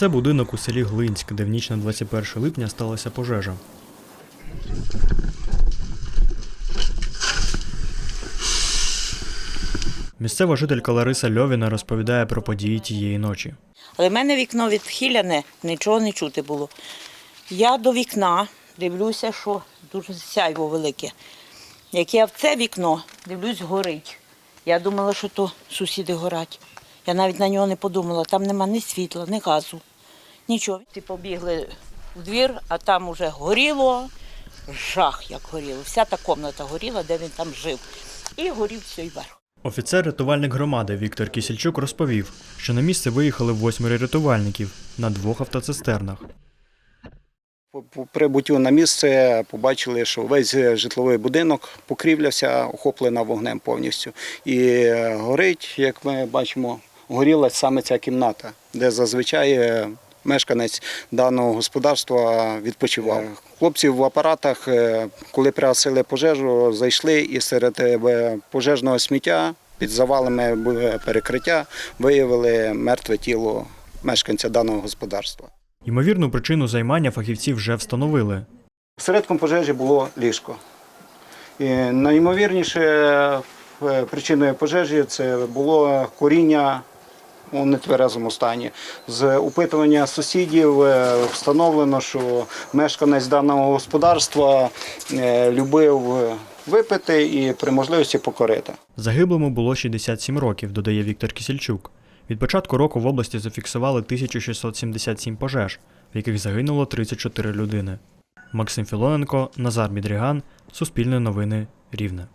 Це будинок у селі Глинськ, де в ніч на 21 липня сталася пожежа. Місцева жителька Лариса Льовіна розповідає про події тієї ночі. Але в мене вікно відхиляне, нічого не чути було. Я до вікна дивлюся, що дуже сяйво велике. Як я в це вікно дивлюсь, горить. Я думала, що то сусіди горять. Я навіть на нього не подумала. Там нема ні світла, ні газу, нічого. Ти побігли в двір, а там уже горіло, жах як горіло. Вся та кімната горіла, де він там жив. І горів цей верх. Офіцер-рятувальник громади Віктор Кісільчук розповів, що на місце виїхали восьмеро рятувальників на двох автоцистернах. По по прибуттю на місце побачили, що весь житловий будинок покрівлявся, охоплена вогнем повністю. І е, горить, як ми бачимо, горіла саме ця кімната, де зазвичай е, мешканець даного господарства відпочивав. Хлопці в апаратах, е, коли пригасили пожежу, зайшли і серед е, пожежного сміття під завалами перекриття виявили мертве тіло мешканця даного господарства. Ймовірну причину займання фахівці вже встановили. Середком пожежі було ліжко. І найімовірніше е, причиною пожежі це було коріння у нетверезому стані. З опитування сусідів е, встановлено, що мешканець даного господарства е, любив випити і при можливості покорити. Загиблому було 67 років, додає Віктор Кісільчук. Від початку року в області зафіксували 1677 пожеж, в яких загинуло 34 людини. Максим Філоненко, Назар Бідріган, Суспільне новини, Рівне.